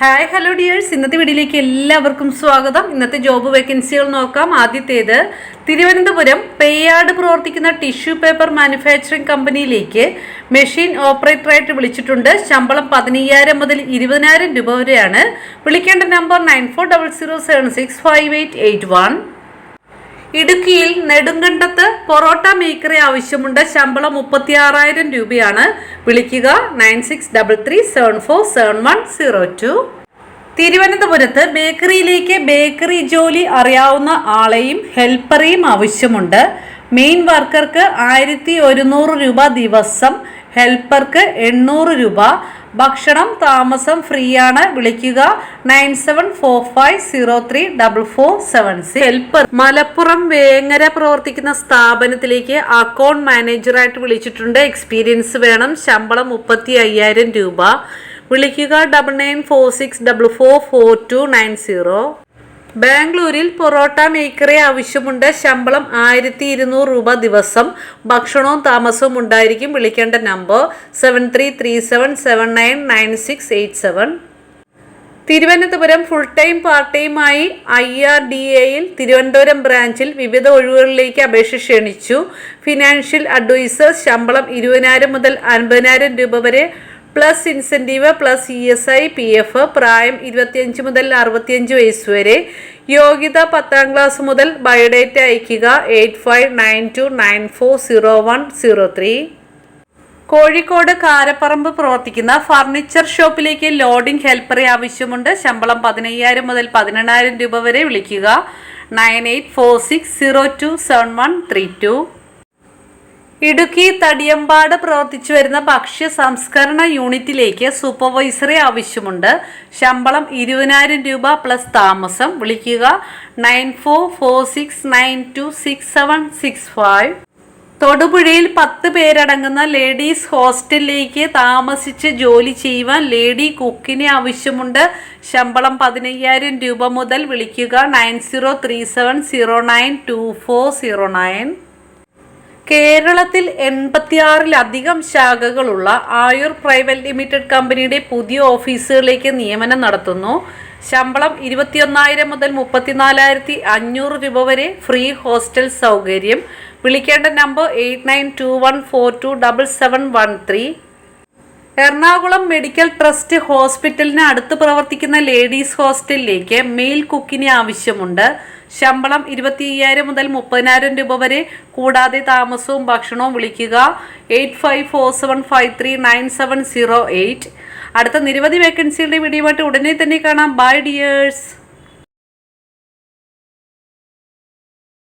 Hi hello dears ഇന്നത്തെ വീഡിയോയിലേക്ക് എല്ലാവർക്കും സ്വാഗതം. ഇന്നത്തെ ജോബ് വേക്കൻസികൾ നോക്കാം. ആദ്യത്തേത് തിരുവനന്തപുരം പേയാട് പ്രവർത്തിക്കുന്ന ടിഷ്യൂ പേപ്പർ മാനുഫാക്ചറിംഗ് കമ്പനിയിലേക്ക് മെഷീൻ ഓപ്പറേറ്ററായിട്ട് വിളിച്ചിട്ടുണ്ട്. ശമ്പളം പതിനയ്യായിരം മുതൽ ഇരുപതിനായിരം രൂപ വരെയാണ്. വിളിക്കേണ്ട number nine four double zero seven six five eight eight one ഇടുക്കിയിൽ നെടുങ്കണ്ടത്ത് പൊറോട്ട മേക്കറെ ആവശ്യമുണ്ട്. ശമ്പളം മുപ്പത്തി ആറായിരം രൂപയാണ്. വിളിക്കുക nine six double three seven four seven one zero two. തിരുവനന്തപുരത്ത് ബേക്കറിയിലേക്ക് ബേക്കറി ജോലി അറിയാവുന്ന ആളെയും ഹെൽപ്പറെയും ആവശ്യമുണ്ട്. മെയിൻ വർക്കർക്ക് ആയിരത്തി ഒരുന്നൂറ് രൂപ ദിവസം ഹെൽപ്പർക്ക് എണ്ണൂറ് രൂപ. ഭക്ഷണം താമസം ഫ്രീ ആണ് വിളിക്കുക nine seven four five zero three double four seven six. Helper. Malappuram Vengara പ്രവർത്തിക്കുന്ന സ്ഥാപനത്തിലേക്ക് അക്കൗണ്ട് മാനേജറായിട്ട് വിളിച്ചിട്ടുണ്ട്. എക്സ്പീരിയൻസ് വേണം. ശമ്പളം മുപ്പത്തി അയ്യായിരം രൂപ. വിളിക്കുക double nine four six double four four two nine zero. ബാംഗ്ലൂരിൽ പൊറോട്ട മേക്കറെ ആവശ്യമുണ്ട്. ശമ്പളം ആയിരത്തി ഇരുന്നൂറ് രൂപ ദിവസം. ഭക്ഷണവും താമസവും ഉണ്ടായിരിക്കും. വിളിക്കേണ്ട number seven three three seven seven nine nine six eight seven. Thiruvananthapuram full time part ടൈമായി ഐ ആർ ഡി എയിൽ തിരുവനന്തപുരം ബ്രാഞ്ചിൽ വിവിധ ഒഴിവുകളിലേക്ക് അപേക്ഷ ക്ഷണിച്ചു. ഫിനാൻഷ്യൽ അഡ്വൈസേഴ്സ് ശമ്പളം ഇരുപതിനായിരം മുതൽ അൻപതിനായിരം രൂപ വരെ plus incentive plus E S I P F പ്രായം ഇരുപത്തിയഞ്ച് മുതൽ അറുപത്തിയഞ്ച് വയസ്സ് വരെ. യോഗ്യത പത്താം ക്ലാസ് മുതൽ ബയോഡേറ്റ അയയ്ക്കുക eight five nine two nine four zero one zero three Kozhikode Karaparamba പ്രവർത്തിക്കുന്ന ഫർണിച്ചർ ഷോപ്പിലേക്ക് ലോഡിംഗ് ഹെൽപ്പറെ ആവശ്യമുണ്ട്. ശമ്പളം പതിനയ്യായിരം മുതൽ പതിനെണ്ണായിരം രൂപ വരെ വിളിക്കുക. Nine eight four six zero two seven one three two Idukki Thadiyampad പ്രവർത്തിച്ചു വരുന്ന ഭക്ഷ്യ സംസ്കരണ യൂണിറ്റിലേക്ക് സൂപ്പർവൈസറെ ആവശ്യമുണ്ട്. ശമ്പളം ഇരുപതിനായിരം രൂപ പ്ലസ് താമസം. വിളിക്കുക nine four four six nine two six seven six five. തൊടുപുഴയിൽ പത്ത് പേരടങ്ങുന്ന ലേഡീസ് ഹോസ്റ്റലിലേക്ക് താമസിച്ച് ജോലി ചെയ്യുവാൻ ലേഡി കുക്കിനെ ആവശ്യമുണ്ട്. ശമ്പളം പതിനയ്യായിരം രൂപ മുതൽ വിളിക്കുക nine zero three seven zero nine two four zero nine. കേരളത്തിൽ എൺപത്തിയാറിലധികം ശാഖകളുള്ള ആയുർ പ്രൈവറ്റ് ലിമിറ്റഡ് കമ്പനിയുടെ പുതിയ ഓഫീസുകളിലേക്ക് നിയമനം നടത്തുന്നു. ശമ്പളം ഇരുപത്തിയൊന്നായിരം മുതൽ മുപ്പത്തിനാലായിരത്തി അഞ്ഞൂറ് രൂപ വരെ ഫ്രീ ഹോസ്റ്റൽ സൗകര്യം. വിളിക്കേണ്ട number eight nine two one four two double seven one three. Ernakulam medical trust ഹോസ്പിറ്റലിന് അടുത്ത് പ്രവർത്തിക്കുന്ന ലേഡീസ് ഹോസ്റ്റലിലേക്ക് മെയിൽ കുക്കിന് ആവശ്യമുണ്ട്. ശമ്പളം ഇരുപത്തി അയ്യായിരം മുതൽ മുപ്പതിനായിരം രൂപ വരെ. കൂടാതെ താമസവും ഭക്ഷണവും വിളിക്കുക eight five four seven five three nine seven zero eight. അടുത്ത നിരവധി വേക്കൻസികളുടെ വീഡിയോ ആയിട്ട് ഉടനെ തന്നെ കാണാം. Bye dears.